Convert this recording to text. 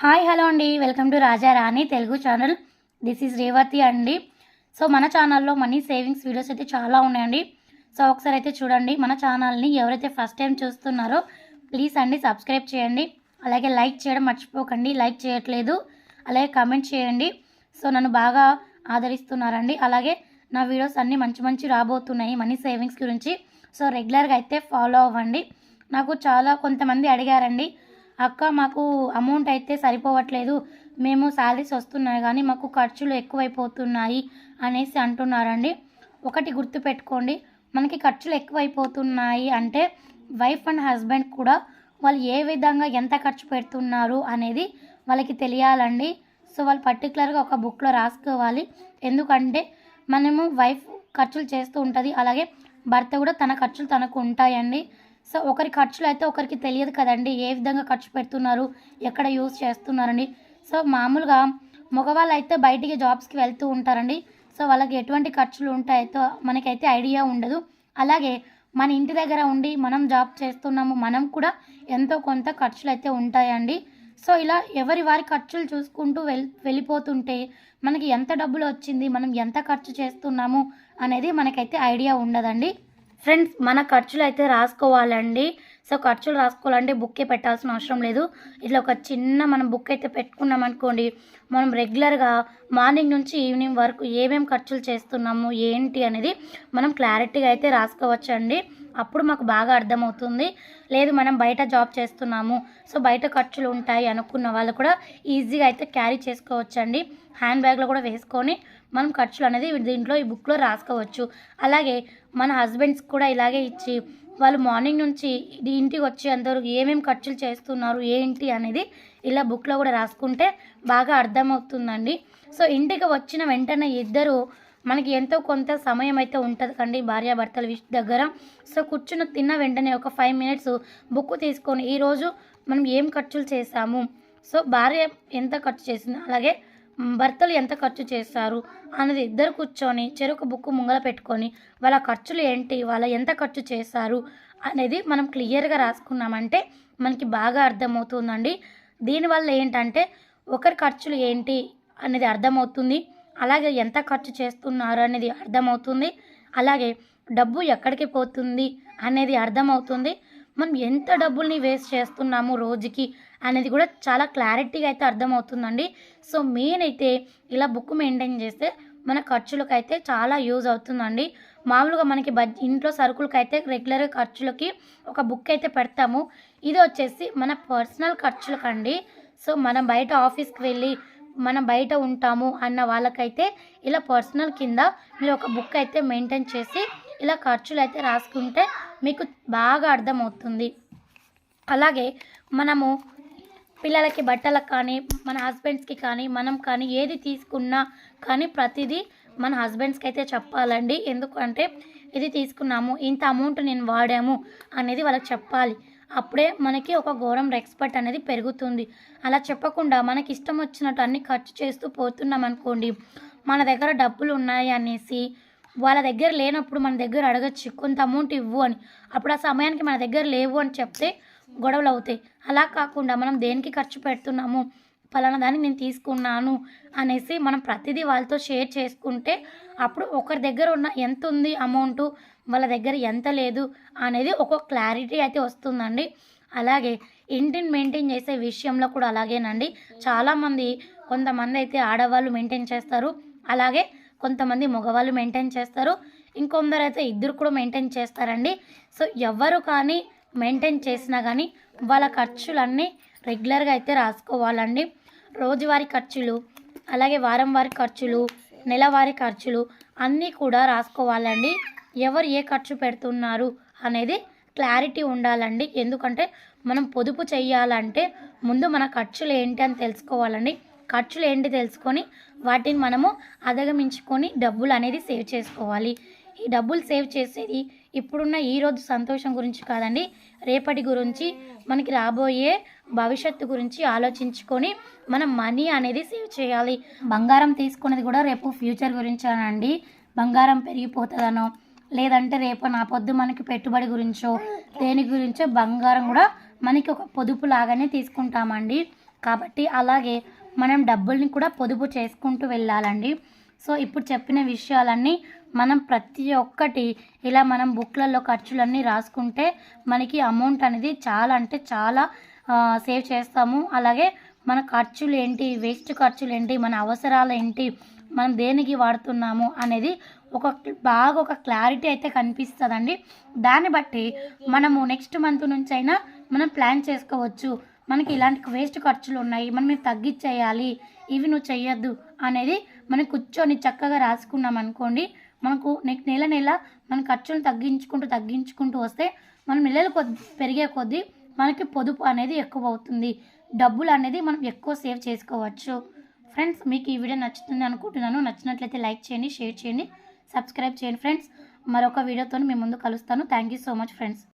Hi hello అండి. Welcome to Raja Rani Telugu channel. This is Revathi అండి. So మన ఛానల్లో మనీ సేవింగ్స్ వీడియోస్ అయితే చాలా ఉన్నాయండి. సో ఒకసారి అయితే చూడండి మన ఛానల్ని ఎవరైతే ఫస్ట్ టైం చూస్తున్నారో ప్లీజ్ అండి సబ్స్క్రైబ్ చేయండి. అలాగే లైక్ చేయడం మర్చిపోకండి లైక్ చేయట్లేదు. అలాగే కామెంట్ చేయండి. సో నన్ను బాగా ఆదరిస్తున్నారండి. అలాగే నా వీడియోస్ అన్నీ మంచి మంచి రాబోతున్నాయి మనీ సేవింగ్స్ గురించి. సో రెగ్యులర్గా అయితే ఫాలో అవ్వండి. నాకు చాలా కొంతమంది అడిగారండి అక్క మాకు అమౌంట్ అయితే సరిపోవట్లేదు. మేము శాలరీస్ వస్తున్నాయి కానీ మాకు ఖర్చులు ఎక్కువైపోతున్నాయి అనేసి అంటున్నారండి. ఒకటి గుర్తుపెట్టుకోండి మనకి ఖర్చులు ఎక్కువైపోతున్నాయి అంటే వైఫ్ అండ్ హస్బెండ్ కూడా వాళ్ళు ఏ విధంగా ఎంత ఖర్చు పెడుతున్నారు అనేది వాళ్ళకి తెలియాలండి. సో వాళ్ళు పర్టికులర్గా ఒక బుక్లో రాసుకోవాలి. ఎందుకంటే మనము వైఫ్ ఖర్చులు చేస్తూ ఉంటుంది అలాగే భర్త కూడా తన ఖర్చులు తనకు ఉంటాయండి. సో ఒకరి ఖర్చులు అయితే ఒకరికి తెలియదు కదండి ఏ విధంగా ఖర్చు పెడుతున్నారు ఎక్కడ యూజ్ చేస్తున్నారండి సో మామూలుగా మగవాళ్ళు అయితే బయటికి జాబ్స్కి వెళ్తూ ఉంటారండి. సో వాళ్ళకి ఎటువంటి ఖర్చులు ఉంటాయో మనకైతే ఐడియా ఉండదు. అలాగే మన ఇంటి దగ్గర ఉండి మనం జాబ్ చేస్తున్నాము మనం కూడా ఎంతో కొంత ఖర్చులు అయితే ఉంటాయండి. సో ఇలా ఎవరి వారి ఖర్చులు చూసుకుంటూ వెళ్ వెళ్ళిపోతుంటే మనకి ఎంత డబ్బులు వచ్చింది మనం ఎంత ఖర్చు చేస్తున్నాము అనేది మనకైతే ఐడియా ఉండదండి. ఫ్రెండ్స్ మన ఖర్చులు అయితే రాసుకోవాలండి. సో ఖర్చులు రాసుకోవాలంటే బుక్కే పెట్టాల్సిన అవసరం లేదు. ఇట్లా ఒక చిన్న మనం బుక్ అయితే పెట్టుకున్నాం అనుకోండి మనం రెగ్యులర్గా మార్నింగ్ నుంచి ఈవినింగ్ వరకు ఏమేమి ఖర్చులు చేస్తున్నాము ఏంటి అనేది మనం క్లారిటీగా అయితే రాసుకోవచ్చండి. అప్పుడు మాకు బాగా అర్థమవుతుంది. లేదు మనం బయట జాబ్ చేస్తున్నాము సో బయట ఖర్చులు ఉంటాయి అనుకున్న వాళ్ళు కూడా ఈజీగా అయితే క్యారీ చేసుకోవచ్చండి. హ్యాండ్ బ్యాగ్లో కూడా వేసుకొని మనం ఖర్చులు అనేది దీంట్లో ఈ బుక్లో రాసుకోవచ్చు. అలాగే మన హస్బెండ్స్ కూడా ఇలాగే ఇచ్చి వాళ్ళు మార్నింగ్ నుంచి ఇది ఇంటికి వచ్చి అందరూ ఏమేమి ఖర్చులు చేస్తున్నారు ఏంటి అనేది ఇలా బుక్లో కూడా రాసుకుంటే బాగా అర్థమవుతుందండి. సో ఇంటికి వచ్చిన వెంటనే ఇద్దరు మనకి ఎంతో కొంత సమయం అయితే ఉంటుంది కండి భార్యాభర్తల విష్ దగ్గర. సో కూర్చున్న తిన్న వెంటనే ఒక ఫైవ్ మినిట్స్ బుక్ తీసుకొని ఈరోజు మనం ఏం ఖర్చులు చేసాము సో భార్య ఎంత ఖర్చు చేసింది? అలాగే భర్తలు ఎంత ఖర్చు చేస్తారు అనేది ఇద్దరు కూర్చొని చెరుకు బుక్కు ముంగల పెట్టుకొని వాళ్ళ ఖర్చులు ఏంటి వాళ్ళ ఎంత ఖర్చు చేస్తారు అనేది మనం క్లియర్గా రాసుకున్నామంటే మనకి బాగా అర్థమవుతుందండి. దీనివల్ల ఏంటంటే ఒకరి ఖర్చులు ఏంటి అనేది అర్థమవుతుంది అలాగే ఎంత ఖర్చు చేస్తున్నారు అనేది అర్థమవుతుంది అలాగే డబ్బు ఎక్కడికి పోతుంది అనేది అర్థమవుతుంది. మనం ఎంత డబ్బుల్ని వేస్ట్ చేస్తున్నాము రోజుకి అనేది కూడా చాలా క్లారిటీగా అయితే అర్థమవుతుందండి. సో మెయిన్ అయితే ఇలా బుక్ మెయింటైన్ చేస్తే మన ఖర్చులకు అయితే చాలా యూజ్ అవుతుందండి. మామూలుగా మనకి బడ్ ఇంట్లో సరుకులకి అయితే రెగ్యులర్గా ఖర్చులకి ఒక బుక్ అయితే పెడతాము. ఇది వచ్చేసి మన పర్సనల్ ఖర్చులకండి. సో మనం బయట ఆఫీస్కి వెళ్ళి మనం బయట ఉంటాము అన్న వాళ్ళకైతే ఇలా పర్సనల్ కింద మీరు ఒక బుక్ అయితే మెయింటైన్ చేసి ఇలా ఖర్చులు అయితే రాసుకుంటే మీకు బాగా అర్థమవుతుంది. అలాగే మనము పిల్లలకి బట్టలకు కానీ మన హస్బెండ్స్కి కానీ మనం కానీ ఏది తీసుకున్నా కానీ ప్రతిదీ మన హస్బెండ్స్కి అయితే చెప్పాలండి. ఎందుకంటే ఇది తీసుకున్నాము ఇంత అమౌంట్ నేను వాడాము అనేది వాళ్ళకి చెప్పాలి. అప్పుడే మనకి ఒక ఘోరం రెస్పెక్ట్ అనేది పెరుగుతుంది. అలా చెప్పకుండా మనకి ఇష్టం వచ్చినట్టు అన్ని ఖర్చు చేస్తూ పోతున్నాం అనుకోండి మన దగ్గర డబ్బులు ఉన్నాయి అనేసి వాళ్ళ దగ్గర లేనప్పుడు మన దగ్గర అడగచ్చు కొంత అమౌంట్ ఇవ్వు అని. అప్పుడు ఆ సమయానికి మన దగ్గర లేవు అని చెప్తే గొడవలు అవుతాయి. అలా కాకుండా మనం దేనికి ఖర్చు పెడుతున్నాము? ఫలానా దాన్ని నేను తీసుకున్నాను అనేసి మనం ప్రతిదీ వాళ్ళతో షేర్ చేసుకుంటే అప్పుడు ఒకరి దగ్గర ఉన్న ఎంత ఉంది అమౌంట్ వాళ్ళ దగ్గర ఎంత లేదు అనేది ఒక క్లారిటీ అయితే వస్తుందండి. అలాగే ఇంటిని మెయింటైన్ చేసే విషయంలో కూడా అలాగేనండి. చాలామంది కొంతమంది అయితే ఆడవాళ్ళు మెయింటైన్ చేస్తారు. అలాగే కొంతమంది మగవాళ్ళు మెయింటైన్ చేస్తారు. ఇంకొందరు అయితే ఇద్దరు కూడా మెయింటైన్ చేస్తారండి. సో ఎవరు కానీ మెయింటైన్ చేసినా కానీ వాళ్ళ ఖర్చులన్నీ రెగ్యులర్గా అయితే రాసుకోవాలండి. రోజువారీ ఖర్చులు అలాగే వారం వారి ఖర్చులు నెలవారీ ఖర్చులు అన్నీ కూడా రాసుకోవాలండి. ఎవరు ఏ ఖర్చు పెడుతున్నారు అనేది క్లారిటీ ఉండాలండి. ఎందుకంటే మనం పొదుపు చేయాలంటే ముందు మన ఖర్చులు ఏంటి అని తెలుసుకోవాలండి. ఖర్చులు ఏంటి తెలుసుకొని వాటిని మనము అధిగమించుకొని డబ్బులు అనేది సేవ్ చేసుకోవాలి. ఈ డబ్బులు సేవ్ చేసేది ఇప్పుడున్న ఈరోజు సంతోషం గురించి కాదండి. రేపటి గురించి మనకి రాబోయే భవిష్యత్తు గురించి ఆలోచించుకొని మనం మనీ అనేది సేవ్ చేయాలి. బంగారం తీసుకునేది కూడా రేపు ఫ్యూచర్ గురించానండి. బంగారం పెరిగిపోతుందనో లేదంటే రేపు నా పొద్దు మనకి పెట్టుబడి గురించో దేని గురించో బంగారం కూడా మనకి ఒక పొదుపు లాగానే తీసుకుంటామండి. కాబట్టి అలాగే మనం డబ్బుల్ని కూడా పొదుపు చేసుకుంటూ వెళ్ళాలండి. సో ఇప్పుడు చెప్పిన విషయాలన్నీ మనం ప్రతి ఒక్కటి ఇలా మనం బుక్లలో ఖర్చులన్నీ రాసుకుంటే మనకి అమౌంట్ అనేది చాలా అంటే చాలా సేవ్ చేస్తాము. అలాగే మన ఖర్చులు ఏంటి వేస్ట్ ఖర్చులు ఏంటి మన అవసరాలు ఏంటి మనం దేనికి వాడుతున్నాము అనేది ఒక బాగా ఒక క్లారిటీ అయితే కనిపిస్తుందండి. దాన్ని బట్టి మనము నెక్స్ట్ మంత్ నుంచి అయినా మనం ప్లాన్ చేసుకోవచ్చు. మనకి ఇలాంటి వేస్ట్ ఖర్చులు ఉన్నాయి మనం ఇవి తగ్గించేయాలి ఇవి నువ్వు చెయ్యొద్దు అనేది మనం కూర్చొని చక్కగా రాసుకున్నాం అనుకోండి మనకు నెక్ నెల నెల మన ఖర్చులను తగ్గించుకుంటూ తగ్గించుకుంటూ వస్తే మనం నెలలు కొద్ది పెరిగే కొద్దీ మనకి పొదుపు అనేది ఎక్కువ అవుతుంది డబ్బులు అనేది మనం ఎక్కువ సేవ్ చేసుకోవచ్చు. ఫ్రెండ్స్ మీకు ఈ వీడియో నచ్చుతుంది అనుకుంటున్నాను. నచ్చినట్లయితే లైక్ చేయండి షేర్ చేయండి సబ్స్క్రైబ్ చేయండి ఫ్రెండ్స్. మరొక వీడియోతో మీ ముందు కలుస్తాను. Thank you so much friends.